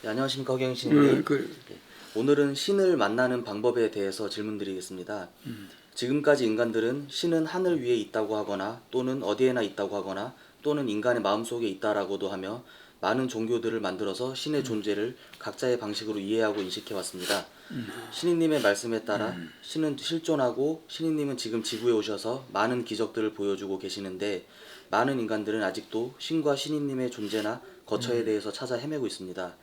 네, 안녕하십니까 허경 신님. 음, 그, 오늘은 신을 만나는 방법에 대해서 질문드리겠습니다. 지금까지 인간들은 신은 하늘 위에 있다고 하거나 또는 어디에나 있다고 하거나 또는 인간의 마음속에 있다라고도 하며 많은 종교들을 만들어서 신의 존재를 각자의 방식으로 이해하고 인식해 왔습니다. 신인님의 말씀에 따라 신은 실존하고 신인님은 지금 지구에 오셔서 많은 기적들을 보여주고 계시는데 많은 인간들은 아직도 신과 신인님의 존재나 거처에 대해서 찾아 헤매고 있습니다.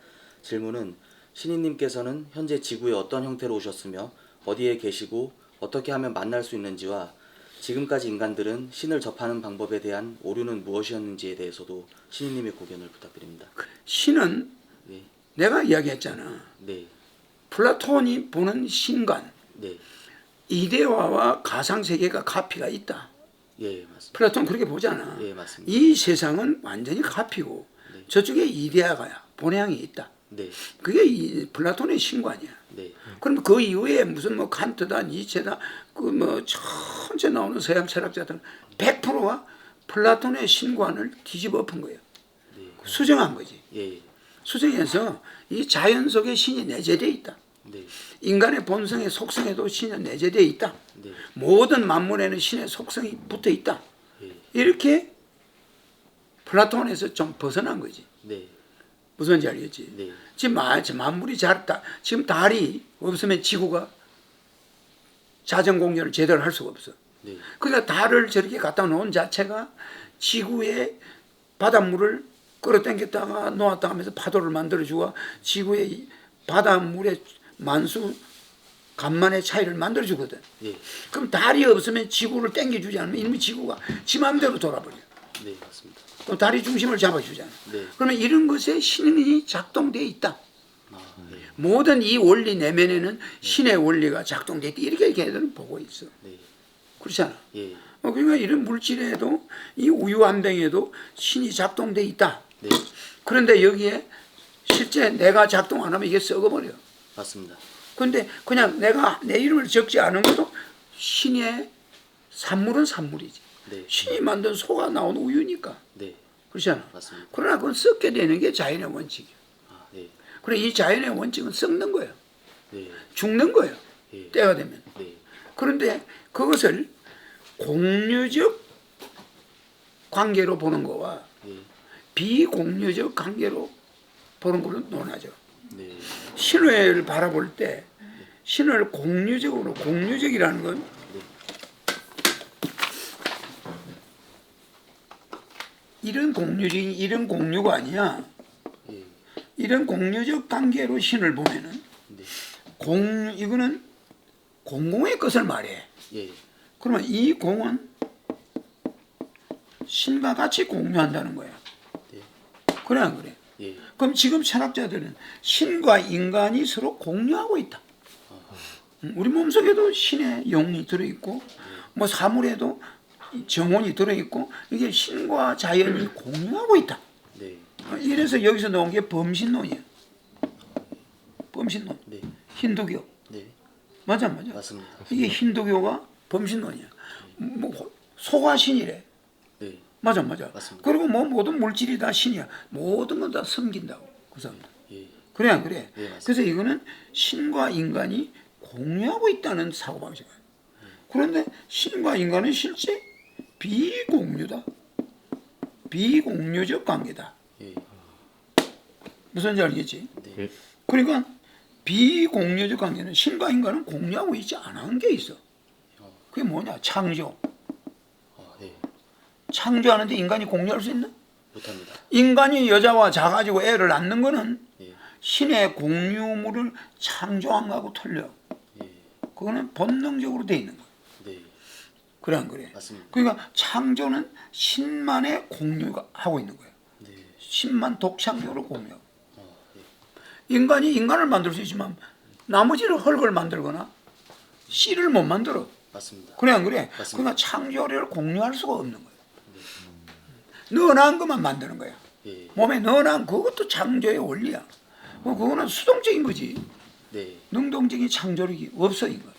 질문은 신인님께서는 현재 지구에 어떤 형태로 오셨으며 어디에 계시고 어떻게 하면 만날 수 있는지와 지금까지 인간들은 신을 접하는 방법에 대한 오류는 무엇이었는지에 대해서도 신인님의 고견을 부탁드립니다. 신은 네, 내가 이야기했잖아. 네, 플라톤이 보는 신관, 네, 이데화와 가상 세계가 카피가 있다. 예, 맞습니다. 플라톤 그렇게 보잖아. 예, 맞습니다. 이 세상은 완전히 카피고 네. 저쪽에 이데아가 본향이 있다. 네, 그게 이 플라톤의 신관이야. 네, 그럼 그 이후에 무슨 뭐 칸트다, 니체다, 그 뭐 천체 나오는 서양 철학자들은 100%가 플라톤의 신관을 뒤집어 엎은 거예요. 네, 수정한 거지. 예, 수정해서 이 자연 속에 신이 내재되어 있다. 네, 인간의 본성의 속성에도 신이 내재되어 있다. 네, 모든 만물에는 신의 속성이 붙어 있다. 예, 이렇게 플라톤에서 좀 벗어난 거지. 네, 무슨지 알겠지? 네, 지금 마- 지금 만물이 자랐다. 지금 달이 없으면 지구가 자전 공연을 제대로 할 수가 없어. 네, 그러니까 달을 저렇게 갖다 놓은 자체가 지구의 바닷물을 끌어당겼다가 놓았다 하면서 파도를 만들어주고 지구의 이 바닷물의 만수 간만의 차이를 만들어주거든. 예, 그럼 달이 없으면 지구를 당겨주지 않으면 이미 지구가 지 마음대로 돌아버려. 네, 맞습니다. 그럼 달이 중심을 잡아주잖아. 네, 그러면 이런 것에 신이 작동돼 있다. 아, 네, 모든 이 원리 내면에는 신의 원리가 작동돼 있다. 이렇게 걔들은 보고 있어. 네, 그렇잖아. 예, 어, 그러니까 이런 물질에도 이 우유 한 병에도 신이 작동돼 있다. 네, 그런데 여기에 실제 내가 작동 안 하면 이게 썩어버려. 맞습니다. 근데 그냥 내가 내 이름을 적지 않은 것도 신의 산물은 산물이지. 네, 신이 만든 소가 나온 우유니까. 네, 그렇잖아. 맞습니다. 그러나 그건 썩게 되는 게 자연의 원칙이야. 아, 네, 그래 이 자연의 원칙은 썩는 거예요. 네, 죽는 거예요. 예, 때가 되면. 네, 그런데 그것을 공유적 관계로 보는 거와 예, 비공유적 관계로 보는 걸로 논하죠. 네, 신을 바라볼 때 신을 공유적으로 공유적이라는 건 이런 공유적인 이런 공유가 아니야. 예, 이런 공유적 관계로 신을 보면은 네, 공 이거는 공공의 것을 말해. 예, 그러면 이 공은 신과 같이 공유한다는 거야. 네, 그래 안 그래? 예, 그럼 지금 철학자들은 신과 인간이 서로 공유하고 있다. 음, 우리 몸속에도 신의 영이 들어있고, 뭐 사물에도 정원이 들어있고, 이게 신과 자연이 공유하고 있다. 네, 이래서 여기서 나온 게 범신론이야. 범신론. 네, 힌두교. 네, 맞아, 맞아. 맞습니다. 이게 힌두교가 범신론이야. 뭐 소가 신이래. 네, 맞아, 맞아. 맞습니다. 그리고 뭐 모든 물질이 다 신이야. 모든 건 다 섬긴다고. 그 사람. 예, 그래 안 그래? 예. 그래서 이거는 신과 인간이 공유하고 있다는 사고방식이에요. 그런데 신과 인간은 실제 비공유다. 비공유적 관계다. 예, 무슨 지 알겠지? 네, 그러니까 비공유적 관계는 신과 인간은 공유하고 있지 않은 게 있어. 그게 뭐냐? 창조. 아, 네, 창조하는데 인간이 공유할 수 있나? 못합니다. 인간이 여자와 자가지고 애를 낳는 거는 예, 신의 공유물을 창조한 거하고 틀려. 예, 그거는 본능적으로 돼 있는 거야. 네, 그래 안 그래? 맞습니다. 그러니까 창조는 신만의 공유가 하고 있는 거예요. 네, 신만 독창적으로 공유하고. 아, 예, 인간이 인간을 만들 수 있지만 나머지를 헐걸 만들거나 씨를 못 만들어. 맞습니다. 그래 안 그래? 맞습니다. 그러니까 창조를 공유할 수가 없는 거예요. 넣어놓은 것만 만드는 거야. 예, 몸에 넣어놓은 그것도 창조의 원리야. 뭐 그거는 수동적인 거지. 네, 능동적인 창조력이 없어 이거.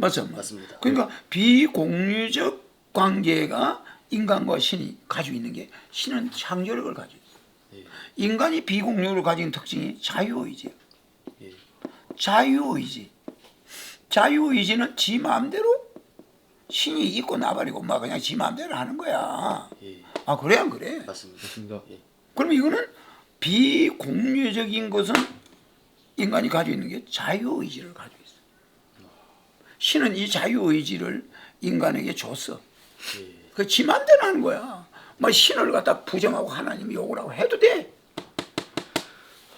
맞죠? 맞습니다. 그러니까 비공유적 관계가 인간과 신이 가지고 있는 게 신은 창조력을 가지고 있어. 예. 인간이 비공유를 가진 특징이 자유의지예요. 예. 자유의지. 자유의지는 지 마음대로 신이 있고 나발이고 막 그냥 지 마음대로 하는 거야. 예. 아 그래 안 그래? 맞습니다. 맞습니다. 예. 그럼 이거는 비공유적인 것은 인간이 가지고 있는 게 자유의지를 가지고 있어. 신은 이 자유의지를 인간에게 줬어. 예. 그지 마음대로 하는 거야. 뭐 신을 갖다 부정하고 하나님 욕을 하고 해도 돼.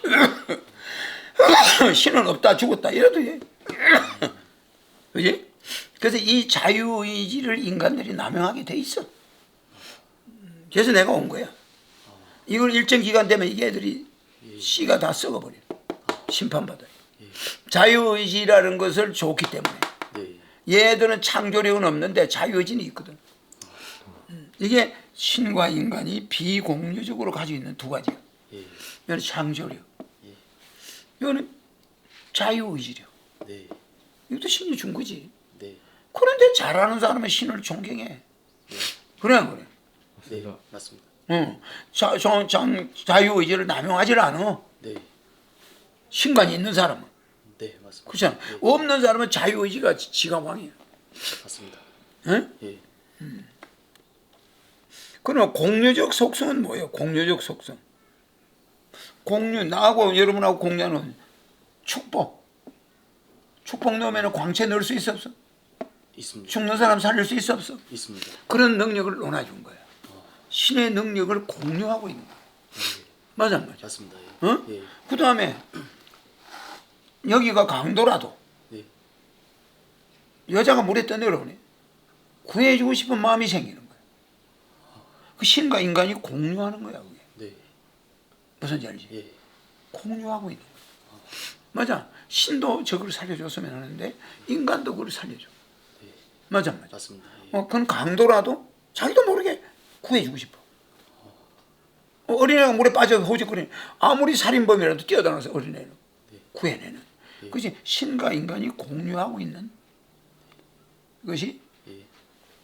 신은 없다 죽었다 이래도 돼. 그지? 그래서 이 자유의지를 인간들이 남용하게 돼 있어. 그래서 내가 온 거야. 이걸 일정 기간 되면 이 애들이 씨가 다 썩어버려. 심판받아요. 자유의지라는 것을 좋기 때문에. 네. 얘들은 창조력은 없는데 자유의지는 있거든. 음, 이게 신과 인간이 비공유적으로 가지고 있는 두 가지야. 예. 이거는 창조력. 이거는 자유의지력. 네. 이것도 신이 준 거지. 네. 그런데 잘하는 사람은 신을 존경해. 그래 안 그래? 네. 맞습니다. 맞습니다. 응. 자, 자, 자, 자유의지를 남용하지 않아. 네. 신관이 있는 사람은. 네. 맞습니다. 그렇잖아. 네. 없는 사람은 자유의지가 지- 지가 왕이야. 맞습니다. 응? 예. 그럼 공유적 속성은 뭐예요? 공유적 속성. 공유 나하고 여러분하고 공유하는 축복. 축복 넣으면 광채 넣을 수 있어 없어? 있습니다. 죽는 사람 살릴 수 있어 없어? 있습니다. 그런 능력을 논해준 거야. 신의 능력을 공유하고 있는 거야. 맞아 안 맞아? 맞습니다. 예. 어? 예. 그 다음에 여기가 강도라도 네. 여자가 물에 떠내려오네. 구해주고 싶은 마음이 생기는 거야. 그 신과 인간이 공유하는 거야. 그게. 네. 무슨지 알지? 예. 공유하고 있는 거야. 맞아. 신도 저걸 살려줬으면 하는데 인간도 그걸 살려줘. 맞아, 안 맞아. 맞습니다. 예. 어, 그건 강도라도 자기도 모르게 구해주고 싶어. 어, 어린애가 물에 빠져 호적거리는 아무리 살인범이라도 뛰어다녀서 어린애는 구해내는. 그것이 신과 인간이 공유하고 있는 것이 예.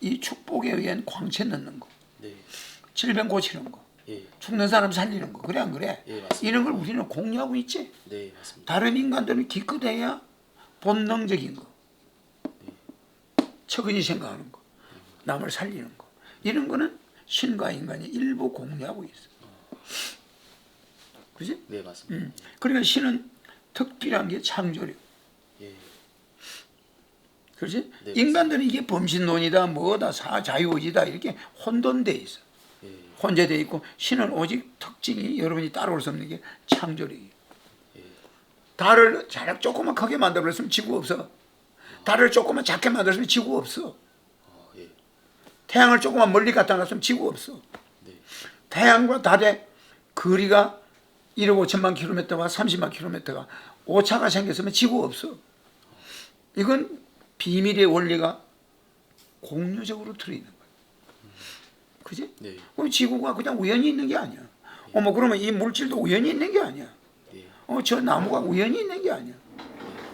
이 축복에 의한 광채 넣는 거, 네. 질병 고치는 거, 예. 죽는 사람 살리는 거, 그래 안 그래? 예. 이런 걸 우리는 공유하고 있지. 네. 다른 인간들은 기껏해야 본능적인 거, 척은이 생각하는 거, 남을 살리는 거, 이런 거는 신과 인간이 일부 공유하고 있어. 그지? 네. 맞습니다. 음. 그러니까 신은 특별한 게 창조력. 예. 그렇지? 네, 인간들은 이게 범신론이다, 뭐다, 사, 자유의지다 이렇게 혼돈돼 있어. 예. 혼재돼 있고 신은 오직 특징이 여러분이 따라올 수 없는 게 창조력이에요. 달을 잘 조금만 크게 만들었으면 지구 없어. 달을 조금만 작게 만들었으면 지구 없어. 어, 예. 태양을 조금만 멀리 갖다 놨으면 지구 없어. 네. 태양과 달의 거리가 1억 5천만 킬로미터와 30만 킬로미터가 오차가 생겼으면 지구 없어. 이건 비밀의 원리가 공유적으로 들어있는 거야. 그지? 네. 그럼 지구가 그냥 우연히 있는 게 아니야. 어머 그러면 이 물질도 우연히 있는 게 아니야. 예. 어저 나무가 우연히 있는 게 아니야.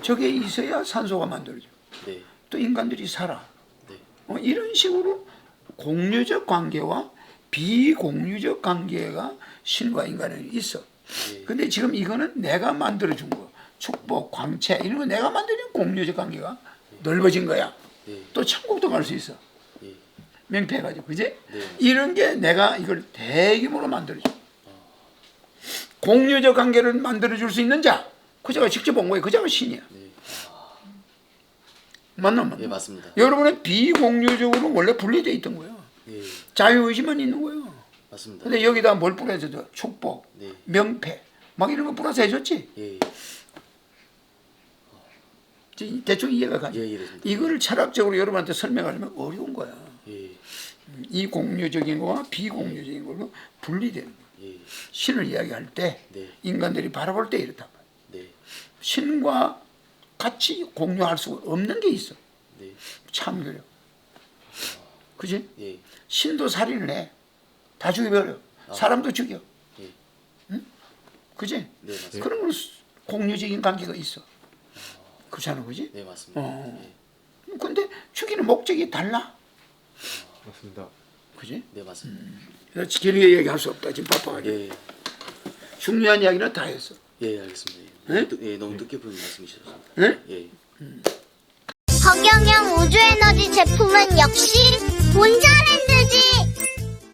저게 있어야 산소가 만들어져. 네. 또 인간들이 살아. 네. 어, 이런 식으로 공유적 관계와 비공유적 관계가 신과 인간에 있어. 예. 근데 지금 이거는 내가 만들어준 거. 축복, 광채 이런 거 내가 만드는 공유적 관계가 넓어진 거야. 예. 또 천국도 갈 수 있어. 예. 명패해가지고 그지? 네. 이런 게 내가 이걸 대규모로 만들어줘. 공유적 관계를 만들어줄 수 있는 자, 그자가 직접 온 거예요. 그자가 신이야. 네. 맞나 맞나? 예. 맞습니다. 여러분은 비공유적으로 원래 분리되어 있던 거예요. 예. 자유의지만 있는 거예요. 맞습니다. 근데 여기다 뭘 뿌려줘도 축복, 네. 명패, 막 이런 거 뿌려서 해줬지. 예. 지- 대충 이해가 가죠. 예. 이거를 철학적으로 여러분한테 설명하려면 어려운 거야. 예. 이 공유적인 거와 비공유적인 걸로 분리되는 거야. 예. 신을 이야기할 때 네. 인간들이 바라볼 때 이렇단 말이야. 네. 신과 같이 공유할 수 없는 게 있어. 네. 창조력. 그지? 예. 신도 살인을 해. 다 죽여버려. 사람도 죽여. 예. 그지? 네, 맞습니다. 그런 건 수- 공유적인 관계가 있어. 그렇잖아, 그지? 네, 맞습니다. 어. 예. 근데 죽이는 목적이 달라. 맞습니다. 그지? 네, 맞습니다. 그래서 길게 얘기할 수 없다. 지금 바빠가지고. 예. 중요한 이야기를 다 했어. 예, 알겠습니다. 예, 네? 예, 너무 뜻깊은 말씀이셨습니다. 네? 예. 허경영 우주에너지 제품은 역시 본자래